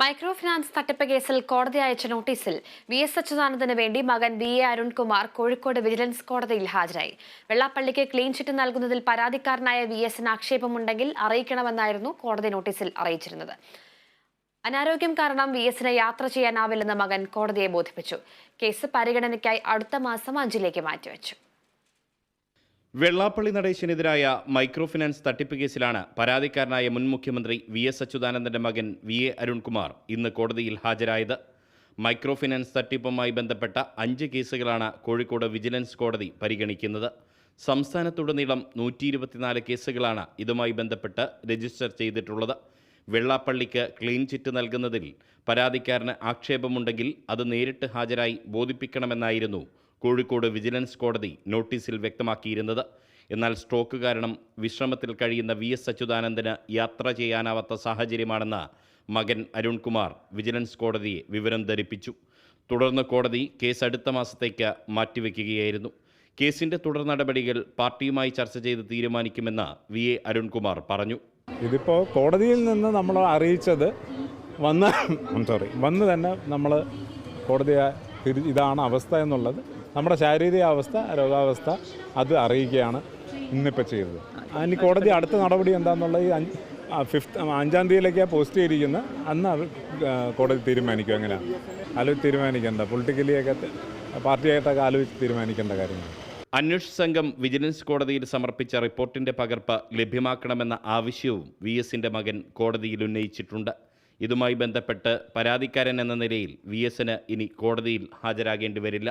Micro finance തട്ടിപ്പ് കേസിൽ കോടതി അയച്ച നോട്ടീസിൽ വി എസ് അച്യുതാനന്ദന് വേണ്ടി മകൻ V A Arunkumar Kozhikode vigilance കോടതിയിൽ ഹാജരായി. വെള്ളാപ്പള്ളിക്ക് ക്ലീൻ ചിറ്റ് നൽകുന്നതിൽ പരാതിക്കാരനായ വി എസിന് ആക്ഷേപമുണ്ടെങ്കിൽ അറിയിക്കണമെന്നായിരുന്നു കോടതി നോട്ടീസിൽ അറിയിച്ചിരുന്നത്. അനാരോഗ്യം കാരണം വി എസിന് യാത്ര ചെയ്യാനാവില്ലെന്ന് മകൻ കോടതിയെ ബോധിപ്പിച്ചു. കേസ് പരിഗണനയ്ക്കായി അടുത്ത മാസം അഞ്ചിലേക്ക് മാറ്റിവെച്ചു. വെള്ളാപ്പള്ളി നടേശനെതിരായ മൈക്രോ ഫിനാൻസ് തട്ടിപ്പ് കേസിലാണ് പരാതിക്കാരനായ മുൻ മുഖ്യമന്ത്രി വി എസ് അച്യുതാനന്ദന്റെ മകൻ വി എ അരുൺകുമാർ ഇന്ന് കോടതിയിൽ ഹാജരായത്. മൈക്രോ ഫിനാൻസ് തട്ടിപ്പുമായി ബന്ധപ്പെട്ട അഞ്ച് കേസുകളാണ് കോഴിക്കോട് വിജിലൻസ് കോടതി പരിഗണിക്കുന്നത്. സംസ്ഥാനത്തുടനീളം നൂറ്റി ഇരുപത്തിനാല് കേസുകളാണ് ഇതുമായി ബന്ധപ്പെട്ട് രജിസ്റ്റർ ചെയ്തിട്ടുള്ളത്. വെള്ളാപ്പള്ളിക്ക് ക്ലീൻ ചിറ്റ് നൽകുന്നതിൽ പരാതിക്കാരന് ആക്ഷേപമുണ്ടെങ്കിൽ അത് നേരിട്ട് ഹാജരായി ബോധിപ്പിക്കണമെന്നായിരുന്നു കോഴിക്കോട് വിജിലൻസ് കോടതി നോട്ടീസിൽ വ്യക്തമാക്കിയിരുന്നത്. എന്നാൽ സ്ട്രോക്ക് കാരണം വിശ്രമത്തിൽ കഴിയുന്ന വി എസ് അച്യുതാനന്ദന് യാത്ര ചെയ്യാനാവാത്ത സാഹചര്യമാണെന്ന് മകൻ അരുൺകുമാർ വിജിലൻസ് കോടതിയെ വിവരം ധരിപ്പിച്ചു. തുടർന്ന് കോടതി കേസ് അടുത്ത മാസത്തേക്ക് മാറ്റിവെക്കുകയായിരുന്നു. കേസിന്റെ തുടർ നടപടികൾ പാർട്ടിയുമായി ചർച്ച ചെയ്ത് തീരുമാനിക്കുമെന്ന് വി എ അരുൺകുമാർ പറഞ്ഞു. ഇതിപ്പോൾ കോടതിയിൽ നിന്ന് നമ്മൾ അറിയിച്ചത് വന്ന് സോറി വന്ന് തന്നെ നമ്മൾ കോടതിയെ ഇതാണ് അവസ്ഥ എന്നുള്ളത് നമ്മുടെ ശാരീരിക അവസ്ഥ രോഗാവസ്ഥ അത് അറിയിക്കുകയാണ് ഇന്നിപ്പോൾ ചെയ്തത്. അതിന് കോടതി അടുത്ത നടപടി എന്താണെന്നുള്ള ഈ ഫിഫ്ത്ത് അഞ്ചാം തീയതിയിലേക്കാണ് പോസ്റ്റ് ചെയ്തിരിക്കുന്നത് അന്ന് അവർ കോടതി തീരുമാനിക്കും. അങ്ങനെയാണ് ആലോചിച്ച് തീരുമാനിക്കേണ്ട. പൊളിറ്റിക്കലിയൊക്കെ പാർട്ടിയായിട്ടൊക്കെ ആലോചിച്ച് തീരുമാനിക്കേണ്ട കാര്യങ്ങൾ അന്വേഷണ സംഘം വിജിലൻസ് കോടതിയിൽ സമർപ്പിച്ച റിപ്പോർട്ടിന്റെ പകർപ്പ് ലഭ്യമാക്കണമെന്ന ആവശ്യവും വി എസിന്റെ മകൻ കോടതിയിൽ ഉന്നയിച്ചിട്ടുണ്ട്. ഇതുമായി ബന്ധപ്പെട്ട് പരാതിക്കാരൻ എന്ന നിലയിൽ വി എസിന് ഇനി കോടതിയിൽ ഹാജരാകേണ്ടി വരില്ല.